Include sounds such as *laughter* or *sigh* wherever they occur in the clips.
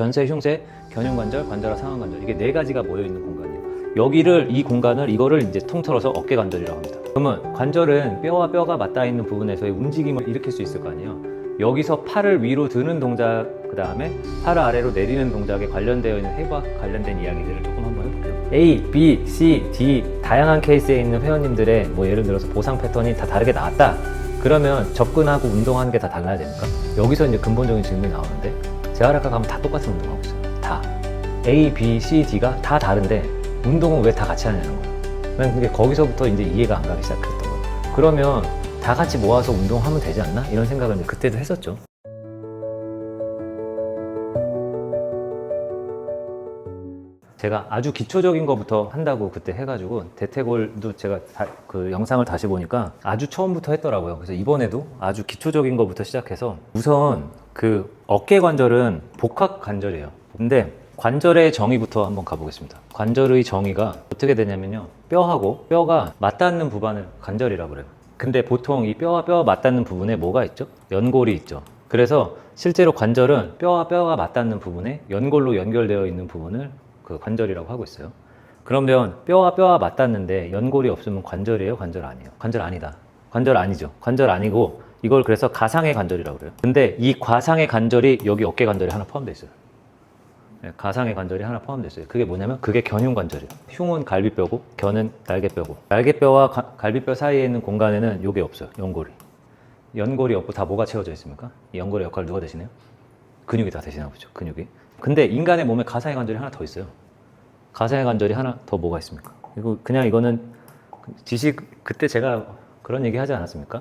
전세, 흉쇄, 견흉관절, 관절화, 상완관절 이게 네 가지가 모여 있는 공간이에요. 여기를 이 공간을 이거를 이제 통틀어서 어깨 관절이라고 합니다. 그러면 관절은 뼈와 뼈가 맞닿아 있는 부분에서의 움직임을 일으킬 수 있을 거 아니에요. 여기서 팔을 위로 드는 동작 그 다음에 팔을 아래로 내리는 동작에 관련되어 있는 해부와 관련된 이야기들을 조금 한번 해볼게요. A, B, C, D 다양한 케이스에 있는 회원님들의 뭐 예를 들어서 보상 패턴이 다 다르게 나왔다. 그러면 접근하고 운동하는 게 다 달라야 됩니까? 여기서 이제 근본적인 질문이 나오는데 재활학과 가면 다 똑같은 운동하고 있어요. 다. A, B, C, D가 다 다른데 운동은 왜 다 같이 하냐는 거예요. 난 그게 거기서부터 이제 이해가 안 가기 시작했던 거예요. 그러면 다 같이 모아서 운동하면 되지 않나? 이런 생각을 그때도 했었죠. 제가 아주 기초적인 것부터 한다고 그때 해가지고 대퇴골도 제가 다- 그 영상을 다시 보니까 아주 처음부터 했더라고요. 그래서 이번에도 아주 기초적인 것부터 시작해서 우선 그 어깨 관절은 복합 관절이에요. 근데 관절의 정의부터 한번 가보겠습니다. 관절의 정의가 어떻게 되냐면요. 뼈하고 뼈가 맞닿는 부분을 관절이라고 그래요. 근데 보통 이 뼈와 뼈가 맞닿는 부분에 뭐가 있죠? 연골이 있죠. 그래서 실제로 관절은 뼈와 뼈가 맞닿는 부분에 연골로 연결되어 있는 부분을 그 관절이라고 하고 있어요. 그러면 뼈와 뼈가 맞닿는데 연골이 없으면 관절이에요? 관절 아니에요? 관절 아니다. 관절 아니죠. 관절 아니고 이걸 그래서 가상의 관절이라고 그래요. 근데 이 가상의 관절이 여기 어깨 관절에 하나 포함되어 있어요. 네, 가상의 관절이 하나 포함되어 있어요. 그게 뭐냐면 그게 견흉 관절이에요. 흉은 갈비뼈고 견은 날개뼈고 날개뼈와 가- 갈비뼈 사이에 있는 공간에는 요게 없어요. 연골이. 연골이 없고 다 뭐가 채워져 있습니까? 이 연골의 역할을 누가 대신해요? 근육이 다 대신하고 있죠. 근육이. 근데 인간의 몸에 가상의 관절이 하나 더 있어요. 가상의 관절이 하나 더 뭐가 있습니까? 이거 그냥 이거는 지식 그때 제가 그런 얘기 하지 않았습니까?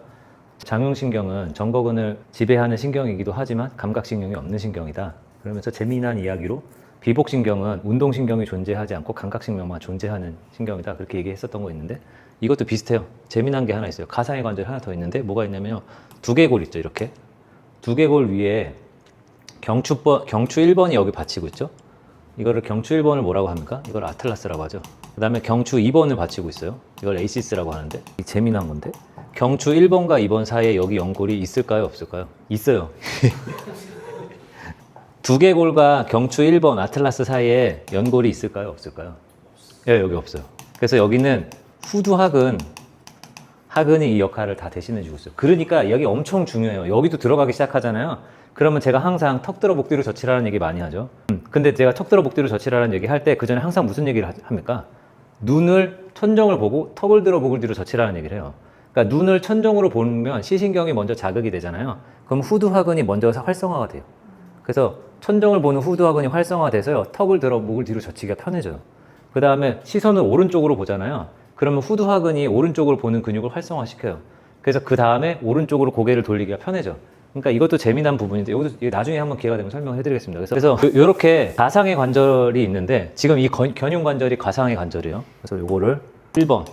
장용신경은 정거근을 지배하는 신경이기도 하지만 감각신경이 없는 신경이다. 그러면서 재미난 이야기로 비복신경은 운동신경이 존재하지 않고 감각신경만 존재하는 신경이다. 그렇게 얘기했었던 거 있는데 이것도 비슷해요. 재미난 게 하나 있어요. 가상의 관절이 하나 더 있는데 뭐가 있냐면요. 두개골 있죠. 이렇게. 두개골 위에 경추 번, 경추 1번이 여기 받치고 있죠. 이거를 경추 1번을 뭐라고 합니까? 이걸 아틀라스라고 하죠. 그 다음에 경추 2번을 받치고 있어요. 이걸 에이시스라고 하는데 이 재미난 건데 경추 1번과 2번 사이에 여기 연골이 있을까요? 없을까요? 있어요. *laughs* 두개골과 경추 1번 아틀라스 사이에 연골이 있을까요? 없을까요? 예, 여기 없어요. 그래서 여기는 후두학은 하근이 이 역할을 다 대신해 주고 있어요. 그러니까 여기 엄청 중요해요. 여기도 들어가기 시작하잖아요. 그러면 제가 항상 턱 들어 목 뒤로 젖히라는 얘기 많이 하죠. 음, 근데 제가 턱 들어 목 뒤로 젖히라는 얘기 할 때 그 전에 항상 무슨 얘기를 하- 합니까? 눈을 천정을 보고 턱을 들어 목을 뒤로 젖히라는 얘기를 해요. 그러니까 눈을 천정으로 보면 시신경이 먼저 자극이 되잖아요. 그럼 후두하근이 먼저 활성화가 돼요. 그래서 천정을 보는 후두하근이 활성화돼서요. 턱을 들어 목을 뒤로 젖히기가 편해져요. 그 다음에 시선을 오른쪽으로 보잖아요. 그러면 후두하근이 오른쪽으로 보는 근육을 활성화시켜요. 그래서 그 다음에 오른쪽으로 고개를 돌리기가 편해져. 그러니까 이것도 재미난 부분인데 이것도 나중에 한번 기회가 되면 설명해 드리겠습니다. 그래서, 그래서 이렇게 가상의 관절이 있는데 지금 이 건- 견흉 관절이 가상의 관절이에요. 그래서 요거를 1번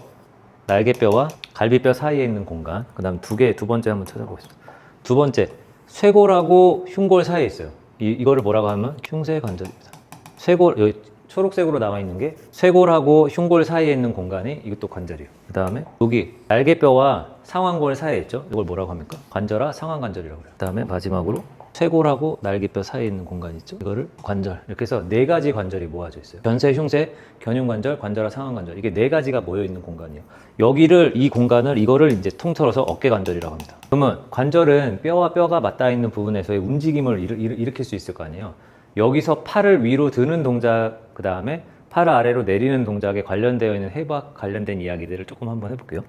날개뼈와 갈비뼈 사이에 있는 공간. 그 다음 두 개, 두 번째 한번 찾아보겠습니다. 두 번째 쇄골하고 흉골 사이에 있어요. 이, 이거를 뭐라고 하면 흉쇄 관절입니다. 쇄골 여기 초록색으로 나와 있는 게 쇄골하고 흉골 사이에 있는 공간이 이것도 관절이에요. 그 다음에 여기 날개뼈와 상완골 사이에 있죠. 이걸 뭐라고 합니까? 관절화 상완관절이라고 그래요. 그 다음에 마지막으로 쇄골하고 날개뼈 사이에 있는 공간 있죠. 이거를 관절. 이렇게 해서 네 가지 관절이 모아져 있어요. 견쇄, 흉쇄, 견흉관절, 관절화 상완관절. 이게 네 가지가 모여 있는 공간이에요. 여기를 이 공간을 이거를 이제 통틀어서 어깨 관절이라고 합니다. 그러면 관절은 뼈와 뼈가 맞닿아 있는 부분에서의 움직임을 일, 일, 일으킬 수 있을 거 아니에요. 여기서 팔을 위로 드는 동작, 그 다음에 팔을 아래로 내리는 동작에 관련되어 있는 해부학 관련된 이야기들을 조금 한번 해볼게요.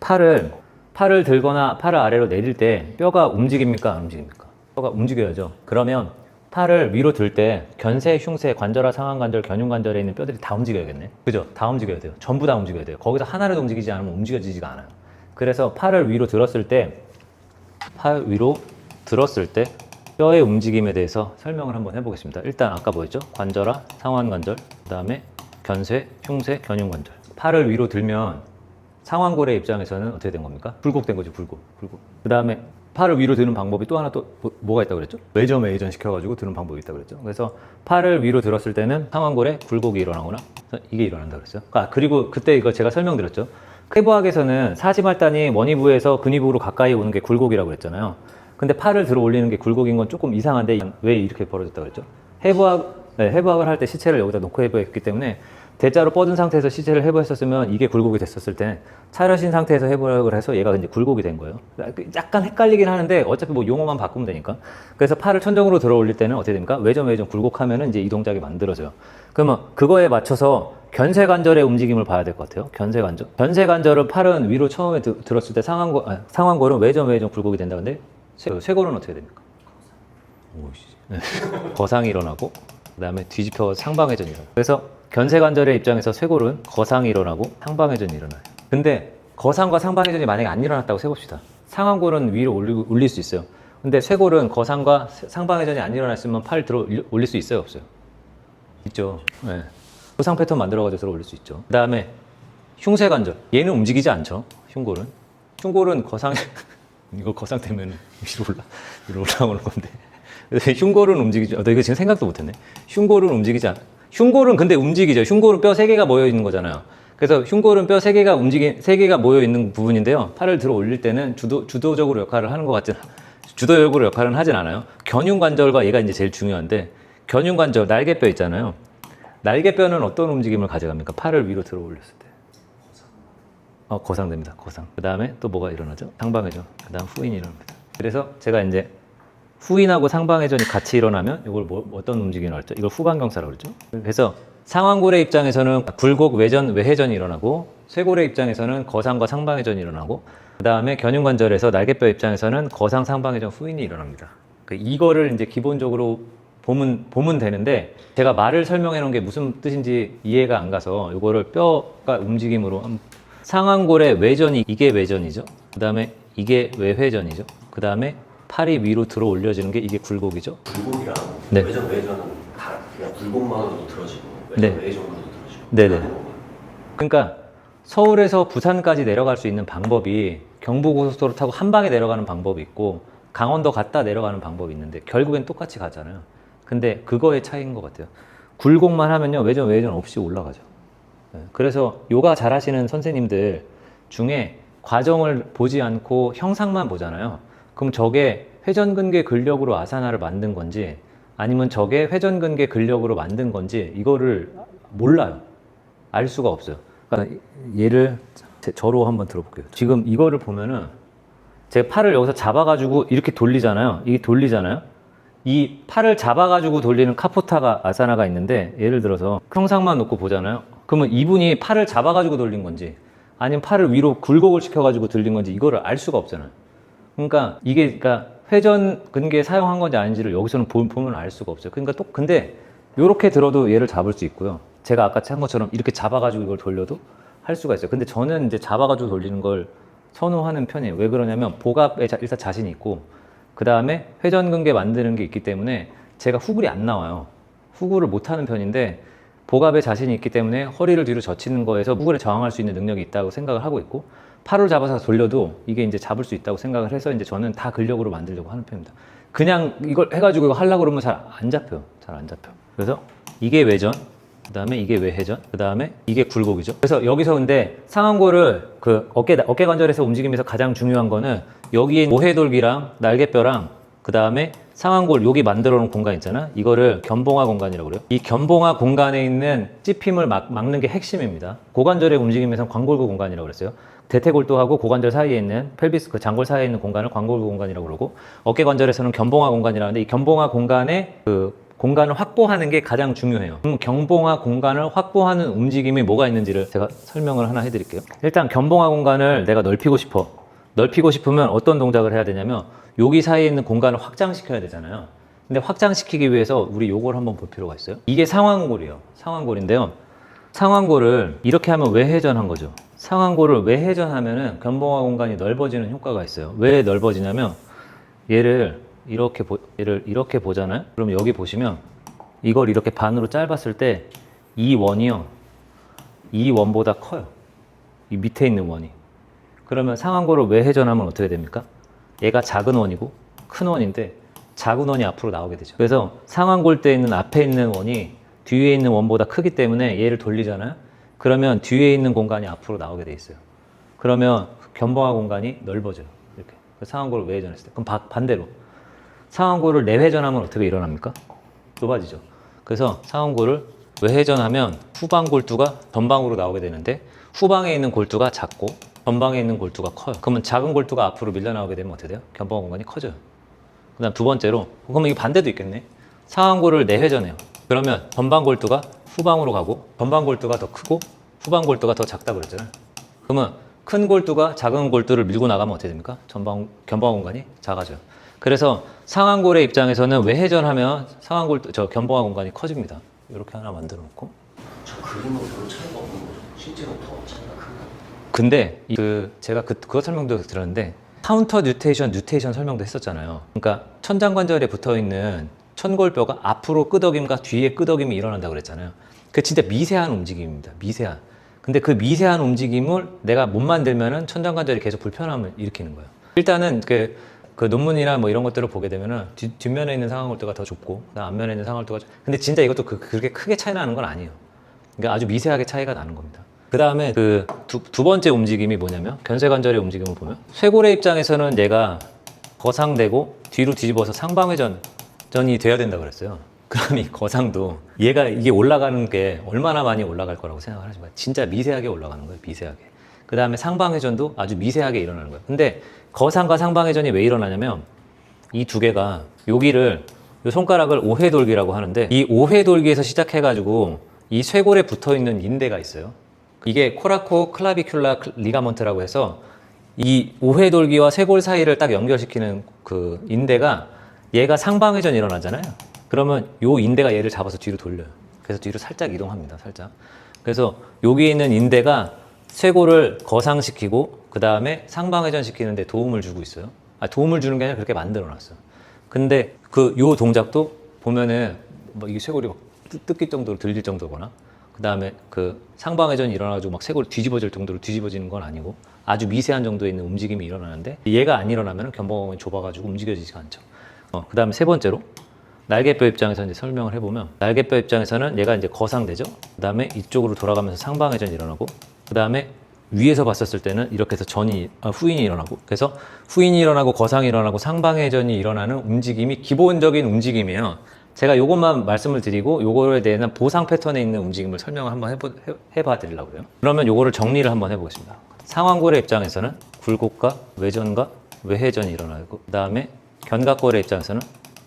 팔을 팔을 들거나 팔을 아래로 내릴 때 뼈가 움직입니까? 안 움직입니까? 뼈가 움직여야죠. 그러면 팔을 위로 들 때 견쇄, 흉쇄, 관절화, 상완관절, 견흉관절에 있는 뼈들이 다 움직여야겠네. 그죠? 다 움직여야 돼요. 전부 다 움직여야 돼요. 거기서 하나라도 움직이지 않으면 움직여지지가 않아요. 그래서 팔을 위로 들었을 때, 팔 위로 들었을 때 뼈의 움직임에 대해서 설명을 한번 해보겠습니다. 일단 아까 뭐였죠? 관절화, 상완관절, 그 다음에 견쇄, 흉쇄, 견흉관절. 팔을 위로 들면 상완골의 입장에서는 어떻게 된 겁니까? 굴곡된 거죠, 굴곡. 굴곡. 그 다음에 팔을 위로 드는 방법이 또 하나 또 뭐, 가 있다고 그랬죠? 외점 외전 시켜가지고 드는 방법이 있다고 그랬죠? 그래서 팔을 위로 들었을 때는 상완골에 굴곡이 일어나거나 이게 일어난다고 그랬어요. 아, 그리고 그때 이거 제가 설명드렸죠? 해부학에서는 사지말단이 머니부에서 근위부로 가까이 오는 게 굴곡이라고 그랬잖아요. 근데 팔을 들어 올리는 게 굴곡인 건 조금 이상한데 왜 이렇게 벌어졌다고 그랬죠? 해부학, 네, 해부학을 할 때 시체를 여기다 놓고 해부했기 때문에 대자로 뻗은 상태에서 시체를 해부했었으면 이게 굴곡이 됐었을 때 차려진 상태에서 해부학을 해서 얘가 이제 굴곡이 된 거예요. 약간 헷갈리긴 하는데 어차피 뭐 용어만 바꾸면 되니까. 그래서 팔을 천정으로 들어 올릴 때는 어떻게 됩니까? 외전 외전 굴곡하면은 이제 이 동작이 만들어져요. 그러면 그거에 맞춰서 견쇄관절의 움직임을 봐야 될 것 같아요. 견쇄관절. 견쇄관절은 팔은 위로 처음에 드- 들었을 때 상완골, 아, 상완골은 외전 외전 굴곡이 된다. 근데 쇄, 쇄골은 어떻게 됩니까? 오씨. 네. *laughs* 거상이 일어나고 그다음에 뒤집혀 상방회전이 일어나요. 그래서 견쇄관절의 입장에서 쇄골은 거상이 일어나고 상방회전이 일어나요. 근데 거상과 상방회전이 만약에 안 일어났다고 세봅시다. 상완골은 위로 올리, 올릴 수 있어요. 근데 쇄골은 거상과 상방회전이 안 일어났으면 팔 들어 올릴 수 있어요, 없어요? 있죠. 네. 부상 패턴 만들어가지고 올릴 수 있죠. 그 다음에 흉쇄관절. 얘는 움직이지 않죠. 흉골은. 흉골은 거상, *laughs* 이거 거상 되면 위로 올라, 위로 올라오는 건데. 흉골은 움직이죠. 어, 나 이거 지금 생각도 못했네. 흉골은 움직이지 않, 흉골은 근데 움직이죠. 흉골은 뼈 세 개가 모여 있는 거잖아요. 그래서 흉골은 뼈 세 개가 움직이, 세 개가 모여 있는 부분인데요. 팔을 들어 올릴 때는 주도, 주도적으로 역할을 하는 것 같진, 주도적으로 역할은 하진 않아요. 견흉 관절과 얘가 이제 제일 중요한데, 견흉 관절, 날개뼈 있잖아요. 날개뼈는 어떤 움직임을 가져갑니까? 팔을 위로 들어 올렸을 때. 어, 거상됩니다. 거상. 그 다음에 또 뭐가 일어나죠? 상방회전. 그 다음 후인이 일어납니다. 그래서 제가 이제 후인하고 상방회전이 같이 일어나면 이걸 뭐, 어떤 움직임을 할죠? 이걸 후반경사라고 그러죠. 그래서 상완골의 입장에서는 굴곡 외전, 외회전이 일어나고 쇄골의 입장에서는 거상과 상방회전이 일어나고 그 다음에 견흉관절에서 날개뼈 입장에서는 거상, 상방회전, 후인이 일어납니다. 그 이거를 이제 기본적으로 보면, 보면 되는데 제가 말을 설명해 놓은 게 무슨 뜻인지 이해가 안 가서 이거를 뼈가 움직임으로 상완골의 외전이 이게 외전이죠. 그 다음에 이게 외회전이죠. 그 다음에 팔이 위로 들어 올려지는 게 이게 굴곡이죠. 굴곡이랑 네. 외전 외전은 다 그냥 굴곡만으로도 들어지고 네. 외전 외전으로도 들어지고 네네. 그러니까 서울에서 부산까지 내려갈 수 있는 방법이 경부고속도로 타고 한 방에 내려가는 방법이 있고 강원도 갔다 내려가는 방법이 있는데 결국엔 똑같이 가잖아요. 근데 그거의 차이인 것 같아요. 굴곡만 하면요 외전 외전 없이 올라가죠. 네, 그래서 요가 잘하시는 선생님들 중에 과정을 보지 않고 형상만 보잖아요. 그럼 저게 회전근개 근력으로 아사나를 만든 건지 아니면 저게 회전근개 근력으로 만든 건지 이거를 몰라요. 알 수가 없어요. 그러니까 얘를 제- 저로 한번 들어볼게요. 지금 이거를 보면은 제 팔을 여기서 잡아가지고 이렇게 돌리잖아요. 이게 돌리잖아요. 이 팔을 잡아가지고 돌리는 카포타가 아사나가 있는데 예를 들어서 형상만 놓고 보잖아요. 그러면 이분이 팔을 잡아가지고 돌린 건지 아니면 팔을 위로 굴곡을 시켜가지고 돌린 건지 이거를 알 수가 없잖아요. 그러니까 이게 그러니까 회전 근개 사용한 건지 아닌지를 여기서는 보- 보면 알 수가 없어요. 그러니까 또 근데 이렇게 들어도 얘를 잡을 수 있고요. 제가 아까 한 것처럼 이렇게 잡아가지고 이걸 돌려도 할 수가 있어요. 근데 저는 이제 잡아가지고 돌리는 걸 선호하는 편이에요. 왜 그러냐면 복압에 자- 일단 자신이 있고 그 다음에 회전 근개 만드는 게 있기 때문에 제가 후굴이 안 나와요. 후굴을 못 하는 편인데 복압에 자신이 있기 때문에 허리를 뒤로 젖히는 거에서 후굴에 저항할 수 있는 능력이 있다고 생각을 하고 있고 팔을 잡아서 돌려도 이게 이제 잡을 수 있다고 생각을 해서 이제 저는 다 근력으로 만들려고 하는 편입니다. 그냥 이걸 해가지고 이거 하려고 그러면 잘 안 잡혀요. 잘 안 잡혀. 그래서 이게 외전, 그 다음에 이게 외회전, 그 다음에 이게 굴곡이죠. 그래서 여기서 근데 상완골을 그 어깨, 어깨 관절에서 움직이면서 가장 중요한 거는 여기에 모해돌기랑 날개뼈랑 그 다음에 상완골 여기 만들어 놓은 공간 있잖아. 이거를 견봉화 공간이라고 그래요. 이 견봉화 공간에 있는 찝힘을 막, 막는 게 핵심입니다. 고관절의 움직임에서 광골구 공간이라고 그랬어요. 대퇴골도하고 고관절 사이에 있는 펠비스 그 장골 사이에 있는 공간을 광골구 공간이라고 그러고 어깨 관절에서는 견봉화 공간이라는데 이 견봉화 공간에 그 공간을 확보하는 게 가장 중요해요. 그럼 견봉화 공간을 확보하는 움직임이 뭐가 있는지를 제가 설명을 하나 해드릴게요. 일단 견봉화 공간을 내가 넓히고 싶어. 넓히고 싶으면 어떤 동작을 해야 되냐면 여기 사이에 있는 공간을 확장시켜야 되잖아요. 근데 확장시키기 위해서 우리 요걸 한번 볼 필요가 있어요. 이게 상완골이에요. 상완골인데요. 상완골을 이렇게 하면 외회전한 거죠. 상완골을 외회전하면은 견봉화 공간이 넓어지는 효과가 있어요. 왜 넓어지냐면 얘를 이렇게 보, 얘를 이렇게 보잖아요. 그럼 여기 보시면 이걸 이렇게 반으로 짧았을 때 이 원이요. 이 원보다 커요. 이 밑에 있는 원이. 그러면 상완골을 외회전하면 어떻게 됩니까? 얘가 작은 원이고 큰 원인데 작은 원이 앞으로 나오게 되죠. 그래서 상완골대에 있는 앞에 있는 원이 뒤에 있는 원보다 크기 때문에 얘를 돌리잖아요. 그러면 뒤에 있는 공간이 앞으로 나오게 돼 있어요. 그러면 견봉화 공간이 넓어져요. 이렇게. 상완골을 외회전했을 때. 그럼 바- 반대로 상완골을 내회전하면 어떻게 일어납니까? 좁아지죠. 그래서 상완골을 외회전하면 후방 골두가 전방으로 나오게 되는데 후방에 있는 골두가 작고 전방에 있는 골두가 커요. 그러면 작은 골두가 앞으로 밀려 나오게 되면 어떻게 돼요? 견방 공간이 커져요. 그 다음 두 번째로 그러면 이게 반대도 있겠네. 상완골을 내회전해요. 그러면 전방 골두가 후방으로 가고 전방 골두가 더 크고 후방 골두가 더 작다 그랬잖아요. 그러면 큰 골두가 작은 골두를 밀고 나가면 어떻게 됩니까? 전방 견방 공간이 작아져요. 그래서 상완골의 입장에서는 외회전하면 상완골 저 견방 공간이 커집니다. 이렇게 하나 만들어 놓고 저 그림은 별로 차이가 없는 거죠. 실제로 더 차이가 큰가요? 근데 이- 그 제가 그 그거 설명도 들었는데 카운터 뉴테이션 뉴테이션 설명도 했었잖아요. 그러니까 천장관절에 붙어 있는 천골뼈가 앞으로 끄덕임과 뒤에 끄덕임이 일어난다 그랬잖아요. 그 진짜 미세한 움직임입니다. 미세한. 근데 그 미세한 움직임을 내가 못 만들면은 천장관절이 계속 불편함을 일으키는 거예요. 일단은 그, 그 논문이나 뭐 이런 것들을 보게 되면은 뒤, 뒷면에 있는 상황골도가 더 좁고 앞면에 있는 상황골도가 좁- 근데 진짜 이것도 그, 그렇게 크게 차이 나는 건 아니에요. 그러니까 아주 미세하게 차이가 나는 겁니다. 그 다음에 그두 번째 움직임이 뭐냐면 견쇄관절의 움직임을 보면 쇄골의 입장에서는 얘가 거상되고 뒤로 뒤집어서 상방회전 전이 돼야 된다 그랬어요. 그럼 이 거상도 얘가 이게 올라가는 게 얼마나 많이 올라갈 거라고 생각을 하지만 진짜 미세하게 올라가는 거예요. 미세하게. 그 다음에 상방회전도 아주 미세하게 일어나는 거예요. 근데 거상과 상방회전이 왜 일어나냐면 이 두 개가 여기를 이 손가락을 오해돌기라고 하는데 이 오해돌기에서 시작해가지고 이 쇄골에 붙어 있는 인대가 있어요. 이게 코라코 클라비큘라 리가먼트라고 해서 이 오해돌기와 쇄골 사이를 딱 연결시키는 그 인대가 얘가 상방회전이 일어나잖아요. 그러면 요 인대가 얘를 잡아서 뒤로 돌려요. 그래서 뒤로 살짝 이동합니다. 살짝. 그래서 여기 있는 인대가 쇄골을 거상시키고 그 다음에 상방회전 시키는데 도움을 주고 있어요. 아, 도움을 주는 게 아니라 그렇게 만들어 놨어요. 근데 그 요 동작도 보면은 뭐 이게 쇄골이 막 뜯- 뜯길 정도로 들릴 정도거나 그 다음에 그 상방회전이 일어나가지고 막 쇄골이 뒤집어질 정도로 뒤집어지는 건 아니고 아주 미세한 정도의 있는 움직임이 일어나는데 얘가 안 일어나면 견봉이 좁아가지고 움직여지지가 않죠. 어, 그 다음에 세 번째로 날개뼈 입장에서 이제 설명을 해보면 날개뼈 입장에서는 얘가 이제 거상되죠. 그 다음에 이쪽으로 돌아가면서 상방회전이 일어나고 그 다음에 위에서 봤었을 때는 이렇게 해서 전이 아, 후인이 일어나고 그래서 후인이 일어나고 거상이 일어나고 상방회전이 일어나는 움직임이 기본적인 움직임이에요. 제가 요것만 말씀을 드리고 요거에 대한 보상 패턴에 있는 움직임을 설명을 한번 해보, 해, 해봐 드리려고요. 그러면 요거를 정리를 한번 해보겠습니다. 상완골의 입장에서는 굴곡과 외전과 외회전이 일어나고 그 다음에 견갑골의 입장에서는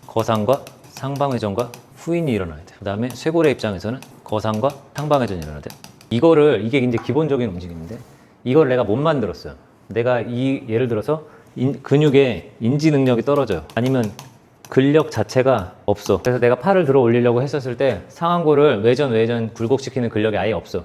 거상과 상방회전과 후인이 일어나야 돼요. 그 다음에 쇄골의 입장에서는 거상과 상방회전이 일어나야 돼요. 이거를 이게 이제 기본적인 움직임인데 이걸 내가 못 만들었어요. 내가 이 예를 들어서 인- 근육의 인지 능력이 떨어져요. 아니면 근력 자체가 없어. 그래서 내가 팔을 들어 올리려고 했었을 때 상완골을 외전 외전 굴곡시키는 근력이 아예 없어.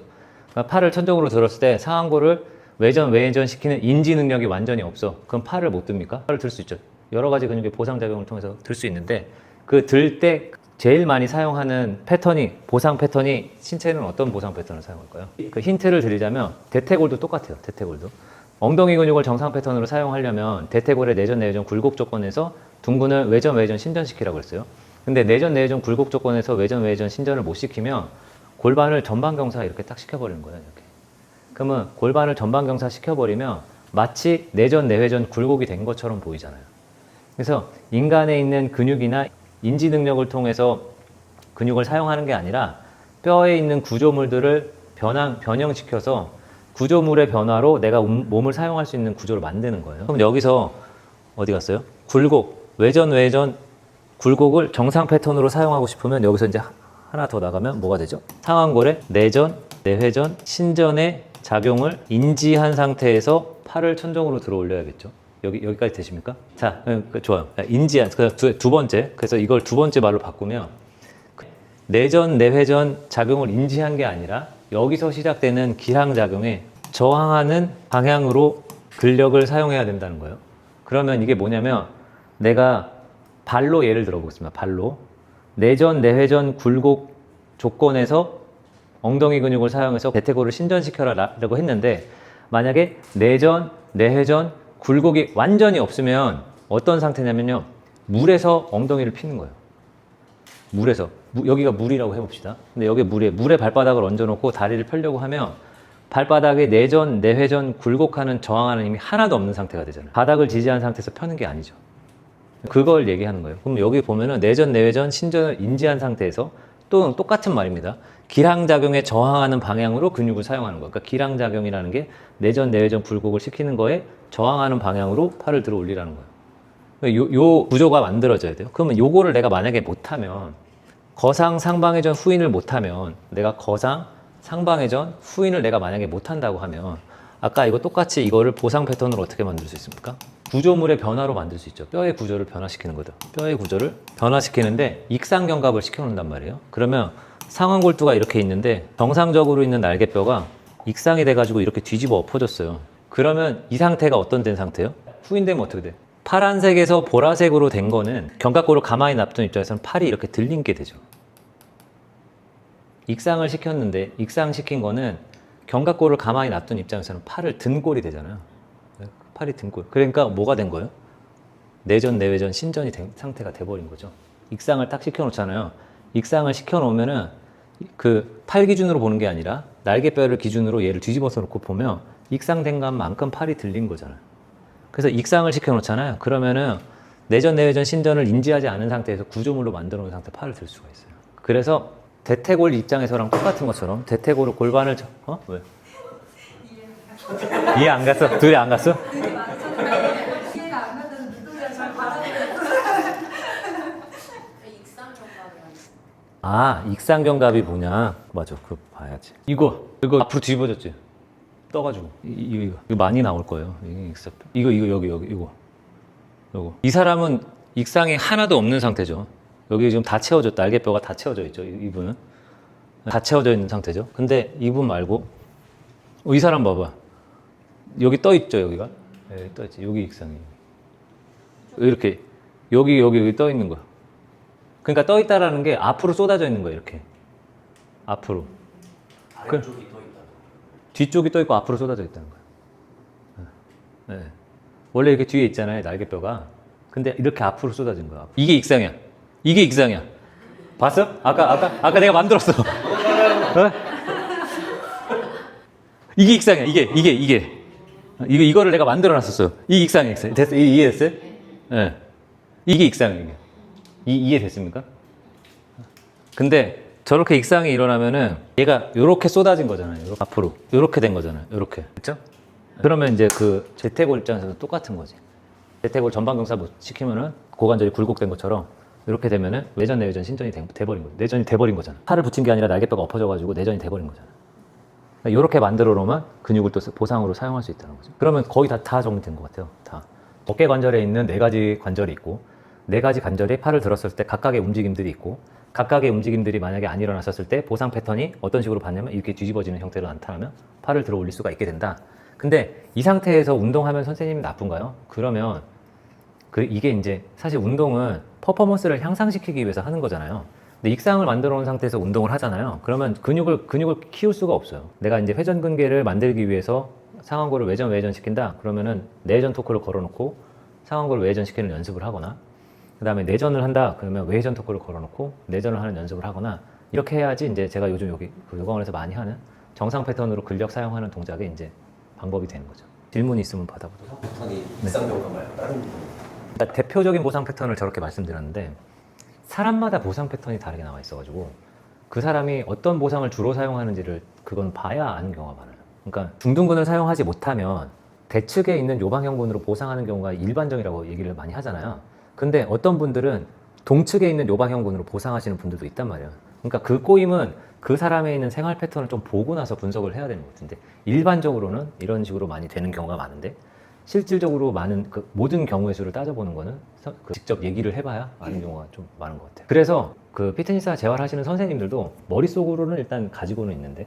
그러니까 팔을 천정으로 들었을 때 상완골을 외전 외전 시키는 인지 능력이 완전히 없어. 그럼 팔을 못 듭니까? 팔을 들 수 있죠. 여러 가지 근육의 보상 작용을 통해서 들 수 있는데 그 들 때 제일 많이 사용하는 패턴이 보상 패턴이 신체는 어떤 보상 패턴을 사용할까요? 그 힌트를 드리자면 대퇴골도 똑같아요. 대퇴골도 엉덩이 근육을 정상 패턴으로 사용하려면 대퇴골의 내전 내외전 굴곡 조건에서 둥근을 외전 외전 신전시키라고 했어요. 근데 내전 내외전 굴곡 조건에서 외전 외전 신전을 못 시키면 골반을 전방 경사 이렇게 딱 시켜버리는 거예요. 이렇게. 그러면 골반을 전방 경사 시켜버리면 마치 내전 내회전 굴곡이 된 것처럼 보이잖아요. 그래서 인간에 있는 근육이나 인지 능력을 통해서 근육을 사용하는 게 아니라 뼈에 있는 구조물들을 변환, 변형시켜서 구조물의 변화로 내가 움- 몸을 사용할 수 있는 구조를 만드는 거예요. 그럼 여기서 어디 갔어요? 굴곡, 외전, 외전, 굴곡을 정상 패턴으로 사용하고 싶으면 여기서 이제 하나 더 나가면 뭐가 되죠? 상완골의 내전, 내회전, 신전의 작용을 인지한 상태에서 팔을 천정으로 들어 올려야겠죠. 여기 여기까지 되십니까? 자, 음, 그, 좋아요. 인지한 그 두, 두 번째. 그래서 이걸 두 번째 말로 바꾸면 그 내전, 내회전 작용을 인지한 게 아니라 여기서 시작되는 기항 작용에 저항하는 방향으로 근력을 사용해야 된다는 거예요. 그러면 이게 뭐냐면 내가 발로 예를 들어 보겠습니다. 발로 내전, 내회전 굴곡 조건에서 엉덩이 근육을 사용해서 대퇴골을 신전시켜라라고 했는데 만약에 내전, 내회전 굴곡이 완전히 없으면 어떤 상태냐면요. 물에서 엉덩이를 피는 거예요. 물에서 무- 여기가 물이라고 해봅시다. 근데 여기 물에 물에 발바닥을 얹어놓고 다리를 펴려고 하면 발바닥에 내전, 내회전 굴곡하는 저항하는 힘이 하나도 없는 상태가 되잖아요. 바닥을 지지한 상태에서 펴는 게 아니죠. 그걸 얘기하는 거예요. 그럼 여기 보면은 내전, 내회전, 신전을 인지한 상태에서 또는 똑같은 말입니다. 기량작용에 저항하는 방향으로 근육을 사용하는 거. 그러니까 기량작용이라는 게 내전, 내외전 굴곡을 시키는 거에 저항하는 방향으로 팔을 들어 올리라는 거예요. 요, 요 구조가 만들어져야 돼요. 그러면 요거를 내가 만약에 못하면 거상, 상방회전, 후인을 못하면 내가 거상, 상방회전, 후인을 내가 만약에 못한다고 하면 아까 이거 똑같이 이거를 보상 패턴으로 어떻게 만들 수 있습니까? 구조물의 변화로 만들 수 있죠. 뼈의 구조를 변화시키는 거죠. 뼈의 구조를 변화시키는데 익상견갑을 시켜놓는단 말이에요. 그러면 상완골두가 이렇게 있는데 정상적으로 있는 날개뼈가 익상이 돼가지고 이렇게 뒤집어 엎어졌어요. 그러면 이 상태가 어떤 된 상태예요? 후인되면 어떻게 돼? 파란색에서 보라색으로 된 거는 견갑골을 가만히 놔둔 입장에서는 팔이 이렇게 들린 게 되죠. 익상을 시켰는데 익상시킨 거는 견갑골을 가만히 놔둔 입장에서는 팔을 든 꼴이 되잖아요. 팔이 든 꼴. 그러니까 뭐가 된 거예요? 내전, 내외전, 신전이 된 상태가 돼버린 거죠. 익상을 딱 시켜놓잖아요. 익상을 시켜놓으면은 그 팔 기준으로 보는 게 아니라 날개뼈를 기준으로 얘를 뒤집어서 놓고 보면 익상된 것만큼 팔이 들린 거잖아요. 그래서 익상을 시켜놓잖아요. 그러면은 내전, 내외전, 신전을 인지하지 않은 상태에서 구조물로 만들어 놓은 상태 팔을 들 수가 있어요. 그래서 대퇴골 입장에서랑 똑같은 것처럼 대퇴골을 골반을 저- 어? 왜? 이해 안 갔어? 둘이 안 갔어? 아 익상견갑이 뭐냐? 맞아, 그거 봐야지. 이거 이거 앞으로 뒤집어졌지. 떠가지고 이, 이거 이거 이거 많이 나올 거예요. 익상- 이거 이거 여기 여기 이거 요거 이 사람은 익상이 하나도 없는 상태죠. 여기 지금 다 채워졌다. 날개뼈가 다 채워져 있죠. 이- 이분은 다 채워져 있는 상태죠. 근데 이분 말고 어, 이 사람 봐봐. 여기 떠 있죠 여기가. 네, 떠 있지. 여기 익상이 이렇게 여기 여기 여기 떠 있는 거야. 그러니까 떠 있다라는 게 앞으로 쏟아져 있는 거예요, 이렇게. 앞으로. 아래쪽이 떠 있다. 뒤쪽이 떠 있고 앞으로 쏟아져 있다는 거예요. 네. 원래 이렇게 뒤에 있잖아요, 날개뼈가. 근데 이렇게 앞으로 쏟아진 거야. 이게 익상이야. 이게 익상이야. 봤어? 아까 아까 아까 내가 만들었어. *laughs* 어? 이게 익상이야. 이게 이게 이게. 이거 이거를 내가 만들어 놨었어요. 이 익상이야, 익상. 됐어? 이- 이해됐어요? 예. 이게 익상이에요, 이게. 이, 이해됐습니까? 근데 저렇게 익상이 일어나면은 얘가 이렇게 쏟아진 거잖아요. 요렇게 앞으로 이렇게 된 거잖아요. 이렇게 그렇죠? 그러면 이제 그 재택골 입장에서도 똑같은 거지. 재택골 전방경사 못 시키면은 고관절이 굴곡된 것처럼 이렇게 되면은 외전 내외전 신전이 돼, 돼버린 거죠. 내전이 돼버린 거잖아. 팔을 붙인 게 아니라 날개뼈가 엎어져가지고 내전이 돼버린 거잖아. 이렇게 만들어 놓으면 근육을 또 보상으로 사용할 수 있다는 거죠. 그러면 거의 다, 다 정리된 것 같아요. 다. 어깨 관절에 있는 네 가지 관절이 있고, 네 가지 관절이 팔을 들었을 때 각각의 움직임들이 있고, 각각의 움직임들이 만약에 안 일어났었을 때 보상 패턴이 어떤 식으로 봤냐면 이렇게 뒤집어지는 형태로 나타나면 팔을 들어 올릴 수가 있게 된다. 근데 이 상태에서 운동하면 선생님이 나쁜가요? 그러면 그 이게 이제 사실 운동은 퍼포먼스를 향상시키기 위해서 하는 거잖아요. 근데 익상을 만들어 놓은 상태에서 운동을 하잖아요. 그러면 근육을 근육을 키울 수가 없어요. 내가 이제 회전 근개를 만들기 위해서 상완골을 외전 외전 시킨다. 그러면은 내전 토크를 걸어 놓고 상완골을 외전 시키는 연습을 하거나 그 다음에 내전을 한다. 그러면 외전 토크를 걸어 놓고 내전을 하는 연습을 하거나 이렇게 해야지 이제 제가 요즘 여기 그 요강원에서 많이 하는 정상 패턴으로 근력 사용하는 동작이 이제 방법이 되는 거죠. 질문이 있으면 받아보도록. 패턴이 익상경과 말고 다른 부분. 그러니까 대표적인 보상 패턴을 저렇게 말씀드렸는데 사람마다 보상 패턴이 다르게 나와 있어가지고 그 사람이 어떤 보상을 주로 사용하는지를 그건 봐야 아는 경우가 많아요. 그러니까 중둔근을 사용하지 못하면 대측에 있는 요방형근으로 보상하는 경우가 일반적이라고 얘기를 많이 하잖아요. 근데 어떤 분들은 동측에 있는 요방형근으로 보상하시는 분들도 있단 말이에요. 그러니까 그 꼬임은 그 사람에 있는 생활 패턴을 좀 보고 나서 분석을 해야 되는 것 같은데 일반적으로는 이런 식으로 많이 되는 경우가 많은데 실질적으로 많은 그 모든 경우의 수를 따져보는 거는 서- 그 직접 얘기를 해봐야 아는 경우가 좀 많은 것 같아요. 그래서 그 피트니스와 재활하시는 선생님들도 머릿속으로는 일단 가지고는 있는데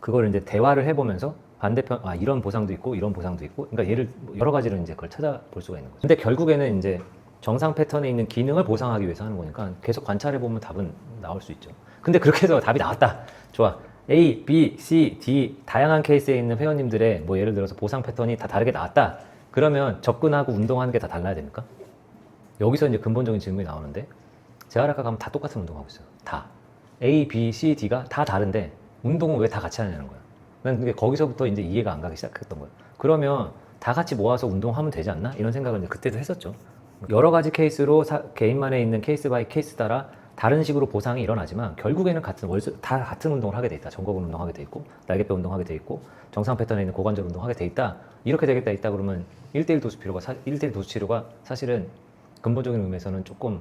그걸 이제 대화를 해보면서 반대편 아 이런 보상도 있고 이런 보상도 있고 그러니까 얘를 여러 가지로 이제 그걸 찾아볼 수가 있는 거죠. 근데 결국에는 이제 정상 패턴에 있는 기능을 보상하기 위해서 하는 거니까 계속 관찰해 보면 답은 나올 수 있죠. 근데 그렇게 해서 답이 나왔다. 좋아. A, B, C, D 다양한 케이스에 있는 회원님들의 뭐 예를 들어서 보상 패턴이 다 다르게 나왔다. 그러면 접근하고 운동하는 게 다 달라야 됩니까? 여기서 이제 근본적인 질문이 나오는데 재활학과 가면 다 똑같은 운동하고 있어요. 다. A, B, C, D가 다 다른데 운동은 왜 다 같이 하냐는 거야. 난 그게 거기서부터 이제 이해가 안 가기 시작했던 거예요. 그러면 다 같이 모아서 운동하면 되지 않나? 이런 생각을 이제 그때도 했었죠. 여러 가지 케이스로 사- 개인만에 있는 케이스 바이 케이스 따라 다른 식으로 보상이 일어나지만 결국에는 같은 월수 다 같은 운동을 하게 돼 있다. 전거근 운동하게 돼 있고 날개뼈 운동하게 돼 있고 정상 패턴에 있는 고관절 운동하게 돼 있다. 이렇게 되겠다 있다 그러면 1대1 도수 치료가 사, 1대1 도수 치료가 사실은 근본적인 의미에서는 조금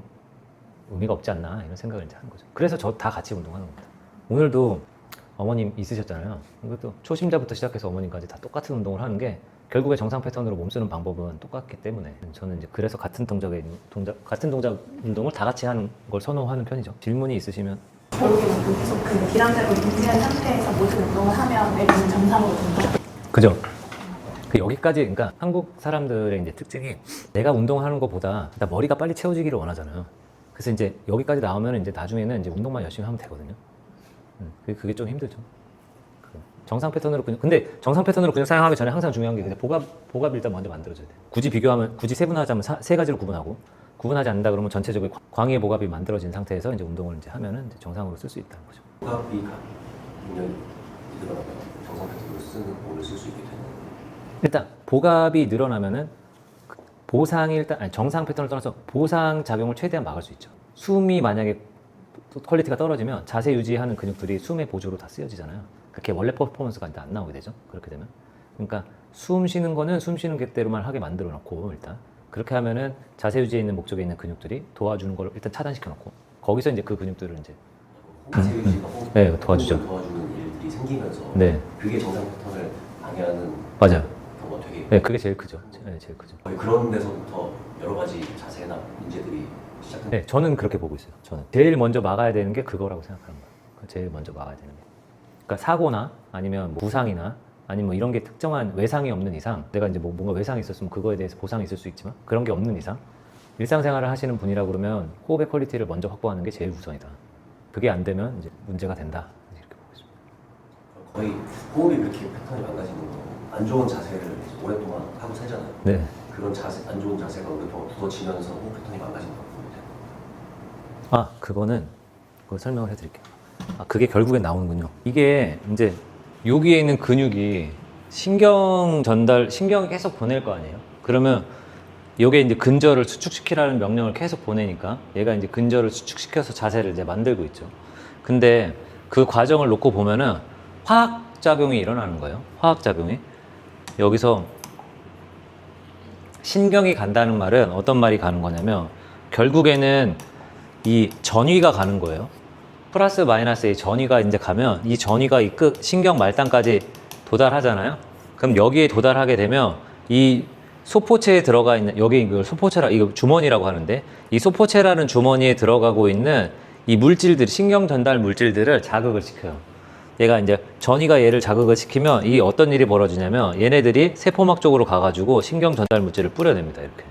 의미가 없지 않나 이런 생각을 이제 하는 거죠. 그래서 저 다 같이 운동하는 겁니다. 오늘도 어머님 있으셨잖아요. 이것도 초심자부터 시작해서 어머님까지 다 똑같은 운동을 하는 게 결국에 정상 패턴으로 몸 쓰는 방법은 똑같기 때문에 저는 이제 그래서 같은 있는- 동작 같은 동작 운동을 다 같이 하는 걸 선호하는 편이죠. 질문이 있으시면 결국에는 그 계속 그 기량작을 유지한 상태에서 모든 운동을 하면 내부는 정상으로 된다. 그죠? 그 여기까지 그러니까 한국 사람들의 이제 특징이 내가 운동하는 것보다 나 머리가 빨리 채워지기를 원하잖아요. 그래서 이제 여기까지 나오면 이제 나중에는 이제 운동만 열심히 하면 되거든요. 음, 그게- 그게 좀 힘들죠. 그 정상 패턴으로 근육 근데 정상 패턴으로 근육 사용하기 전에 항상 중요한 게 그냥 복압 복압 일단 먼저 만들어줘야 돼. 굳이 비교하면 굳이 세분화하자면 사- 세 가지를 구분하고 구분하지 않는다 그러면 전체적으로 광의 복압이 만들어진 상태에서 이제 운동을 이제 하면은 이제 정상으로 쓸 수 있다는 거죠. 복압이 능력이 늘어나면 정상 패턴으로 쓰는 몸을 쓸 수 있게 되는 거예요. 일단 복압이 늘어나면은 그 보상이 일단 아니 정상 패턴을 떠나서 보상 작용을 최대한 막을 수 있죠. 숨이 만약에 퀄리티가 떨어지면 자세 유지하는 근육들이 숨의 보조로 다 쓰여지잖아요. 그게 원래 퍼포먼스가 안 나오게 되죠. 그렇게 되면 그러니까 숨 쉬는 거는 숨 쉬는 객대로만 하게 만들어 놓고 일단 그렇게 하면은 자세 유지에 있는 목적에 있는 근육들이 도와주는 걸 일단 차단시켜 놓고 거기서 이제 그 근육들을 이제 호흡 유지가 호흡, 네, 도와주죠. 도와주는 일들이 생기면서 네 그게 정상 패턴을 방해하는 맞아요. 경우가 되게 네 그게 제일 크죠. 네, 제일 크죠. 그런 데서부터 여러 가지 자세나 문제들이 시작된 네, 저는 그렇게 보고 있어요. 저는 제일 먼저 막아야 되는 게 그거라고 생각하는 거예요. 그 제일 먼저 막아야 되는 게. 그러니까 사고나 아니면 뭐 부상이나 아니면 뭐 이런 게 특정한 외상이 없는 이상, 내가 이제 뭐 뭔가 외상이 있었으면 그거에 대해서 보상이 있을 수 있지만 그런 게 없는 이상, 일상생활을 하시는 분이라 그러면 호흡의 퀄리티를 먼저 확보하는 게 제일 우선이다. 그게 안 되면 이제 문제가 된다. 이렇게 보고 있습니다. 거의 호흡이 그렇게 패턴이 망가지는 거. 안 좋은 자세를 오랫동안 하고 살잖아요. 네. 그런 자세, 안 좋은 자세가 오랫동안 굳어지면서 호흡 패턴이 망가진다고 봅니다. 아, 그거는 그거 설명을 해드릴게요. 아, 그게 결국에 나오는군요. 이게 이제 여기에 있는 근육이 신경 전달, 신경이 계속 보낼 거 아니에요? 그러면 요게 이제 근저를 수축시키라는 명령을 계속 보내니까 얘가 이제 근저를 수축시켜서 자세를 이제 만들고 있죠. 근데 그 과정을 놓고 보면은 화학작용이 일어나는 거예요. 화학작용이. 여기서 신경이 간다는 말은 어떤 말이 가는 거냐면 결국에는 이 전위가 가는 거예요. 플러스 마이너스의 전위가 이제 가면 이 전위가 이 끝 신경 말단까지 도달하잖아요. 그럼 여기에 도달하게 되면 이 소포체에 들어가 있는 여기 이걸 소포체라 이거 주머니라고 하는데 이 소포체라는 주머니에 들어가고 있는 이 물질들 신경 전달 물질들을 자극을 시켜요. 얘가 이제 전이가 얘를 자극을 시키면 이 어떤 일이 벌어지냐면 얘네들이 세포막 쪽으로 가가지고 신경 전달 물질을 뿌려냅니다 이렇게.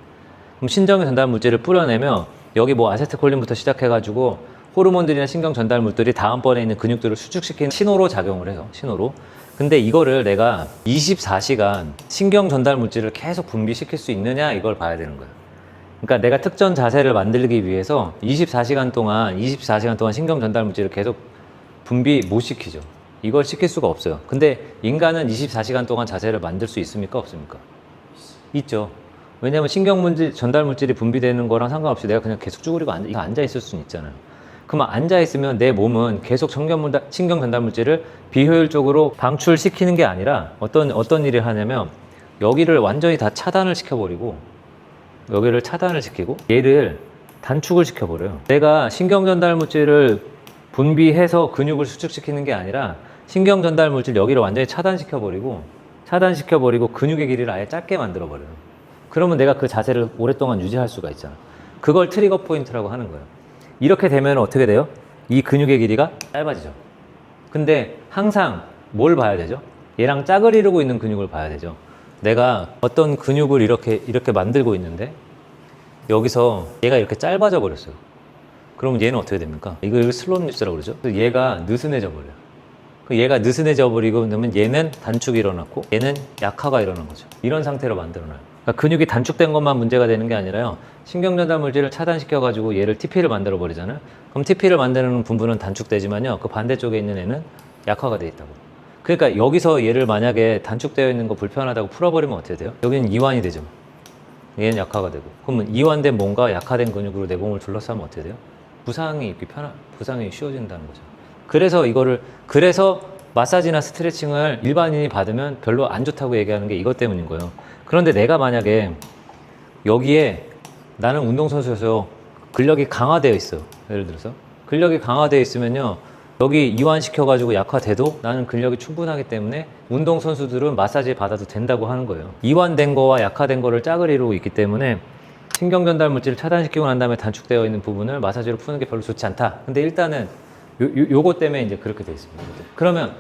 그럼 신경 전달 물질을 뿌려내면 여기 뭐 아세트콜린부터 시작해가지고 호르몬들이나 신경 전달 물들이 다음번에 있는 근육들을 수축시키는 신호로 작용을 해요 신호로. 근데 이거를 내가 24시간 신경 전달 물질을 계속 분비시킬 수 있느냐 이걸 봐야 되는 거예요. 그러니까 내가 특정 자세를 만들기 위해서 24시간 동안 24시간 동안 신경 전달 물질을 계속 분비 못 시키죠. 이걸 시킬 수가 없어요. 근데 인간은 24시간 동안 자세를 만들 수 있습니까? 없습니까? 있죠. 왜냐하면 신경 전달 물질이 분비되는 거랑 상관없이 내가 그냥 계속 쭈그리고 앉아, 앉아 있을 수는 있잖아요. 그러면 앉아 있으면 내 몸은 계속 신경 전달 물질을 비효율적으로 방출시키는 게 아니라 어떤 어떤 일을 하냐면 여기를 완전히 다 차단을 시켜버리고 여기를 차단을 시키고 얘를 단축을 시켜버려요. 내가 신경 전달 물질을 분비해서 근육을 수축시키는 게 아니라 신경 전달 물질 여기를 완전히 차단시켜버리고 차단시켜버리고 근육의 길이를 아예 짧게 만들어버려요. 그러면 내가 그 자세를 오랫동안 유지할 수가 있잖아. 그걸 트리거 포인트라고 하는 거예요. 이렇게 되면 어떻게 돼요? 이 근육의 길이가 짧아지죠. 근데 항상 뭘 봐야 되죠? 얘랑 짝을 이루고 있는 근육을 봐야 되죠. 내가 어떤 근육을 이렇게 이렇게 만들고 있는데 여기서 얘가 이렇게 짧아져 버렸어요. 그러면 얘는 어떻게 됩니까? 이걸 슬롯뉴스라고 그러죠. 그래서 얘가 느슨해져 버려요. 그 얘가 느슨해져 버리고 그러면 얘는 단축이 일어났고 얘는 약화가 일어난 거죠. 이런 상태로 만들어놔요. 그러니까 근육이 단축된 것만 문제가 되는 게 아니라요. 신경전달 물질을 차단시켜 가지고 얘를 TP를 만들어 버리잖아요. 그럼 TP를 만드는 분부는 단축되지만요. 그 반대쪽에 있는 애는 약화가 돼 있다고. 그러니까 여기서 얘를 만약에 단축되어 있는 거 불편하다고 풀어버리면 어떻게 돼요? 여기는 이완이 되죠. 얘는 약화가 되고. 그러면 이완된 뭔가 약화된 근육으로 내 몸을 둘러싸면 어떻게 돼요? 부상이 이렇게 편하, 부상이 쉬워진다는 거죠. 그래서 이거를 그래서 마사지나 스트레칭을 일반인이 받으면 별로 안 좋다고 얘기하는 게 이것 때문인 거예요. 그런데 내가 만약에 여기에 나는 운동선수여서 근력이 강화되어 있어. 예를 들어서. 근력이 강화되어 있으면요. 여기 이완시켜가지고 약화돼도 나는 근력이 충분하기 때문에 운동선수들은 마사지 받아도 된다고 하는 거예요. 이완된 거와 약화된 거를 짝을 이루고 있기 때문에 신경 전달 물질을 차단시키고 난 다음에 단축되어 있는 부분을 마사지로 푸는 게 별로 좋지 않다. 근데 일단은 요, 요, 요거 때문에 이제 그렇게 돼 있습니다. 그러면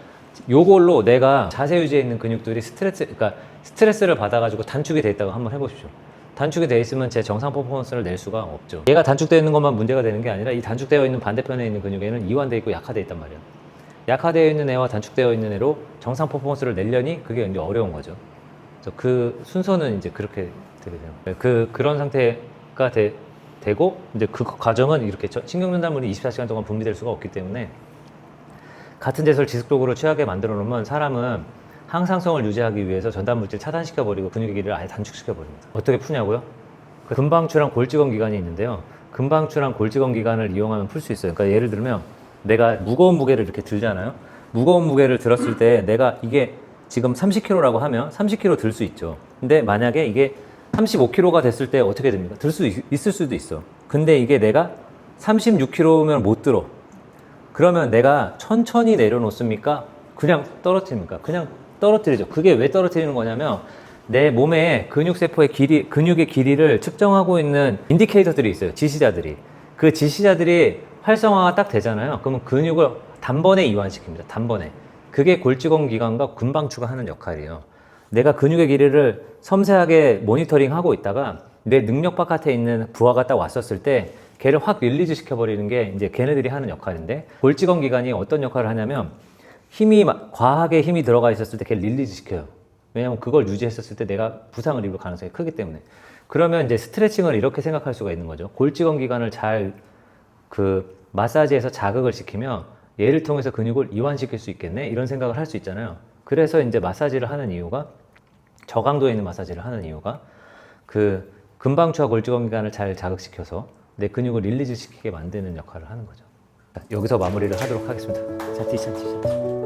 요걸로 내가 자세 유지에 있는 근육들이 스트레스, 그러니까 스트레스를 받아가지고 단축이 돼 있다고 한번 해보십시오. 단축이 돼 있으면 제 정상 퍼포먼스를 낼 수가 없죠. 얘가 단축되어 있는 것만 문제가 되는 게 아니라 이 단축되어 있는 반대편에 있는 근육에는 이완되어 있고 약화되어 있단 말이에요. 약화되어 있는 애와 단축되어 있는 애로 정상 퍼포먼스를 내려니 그게 이제 어려운 거죠. 그래서 그 순서는 이제 그렇게 되게 돼요. 그 그런 상태가 되, 되고 이제 그 과정은 이렇게 저- 신경전달물이 24시간 동안 분비될 수가 없기 때문에 같은 제소를 지속적으로 취하게 만들어 놓으면 사람은 항상성을 유지하기 위해서 전단 물질 차단시켜 버리고 근육의 길이를 아예 단축시켜 버립니다. 어떻게 푸냐고요? 그 금방추랑 골직원 기관이 있는데요. 금방추랑 골직원 기관을 이용하면 풀 수 있어요. 그러니까 예를 들면 내가 무거운 무게를 이렇게 들잖아요. 무거운 무게를 들었을 때 내가 이게 지금 30kg라고 하면 30kg 들 수 있죠. 근데 만약에 이게 35kg가 됐을 때 어떻게 됩니까? 들 수 있을 수도 있어. 근데 이게 내가 36kg면 못 들어. 그러면 내가 천천히 내려놓습니까? 그냥 떨어뜨립니까? 그냥 떨어뜨리죠. 그게 왜 떨어뜨리는 거냐면 내 몸의 근육세포의 길이, 근육의 길이를 측정하고 있는 인디케이터들이 있어요. 지시자들이. 그 지시자들이 활성화가 딱 되잖아요. 그러면 근육을 단번에 이완시킵니다. 단번에. 그게 골직원 기관과 근방추가 하는 역할이에요. 내가 근육의 길이를 섬세하게 모니터링 하고 있다가 내 능력 바깥에 있는 부하가 딱 왔었을 때 걔를 확 릴리즈 시켜버리는 게 이제 걔네들이 하는 역할인데 골직원 기관이 어떤 역할을 하냐면 힘이 마- 과하게 힘이 들어가 있었을 때 걔를 릴리즈 시켜요. 왜냐하면 그걸 유지했었을 때 내가 부상을 입을 가능성이 크기 때문에. 그러면 이제 스트레칭을 이렇게 생각할 수가 있는 거죠. 골직원 기관을 잘 그 마사지에서 자극을 시키면 얘를 통해서 근육을 이완시킬 수 있겠네 이런 생각을 할 수 있잖아요. 그래서 이제 마사지를 하는 이유가 저강도에 있는 마사지를 하는 이유가 그 근방추와 골직원 기관을 잘 자극시켜서 내 근육을 릴리즈 시키게 만드는 역할을 하는 거죠. 자, 여기서 마무리를 하도록 하겠습니다. 자, 티샷 티샷.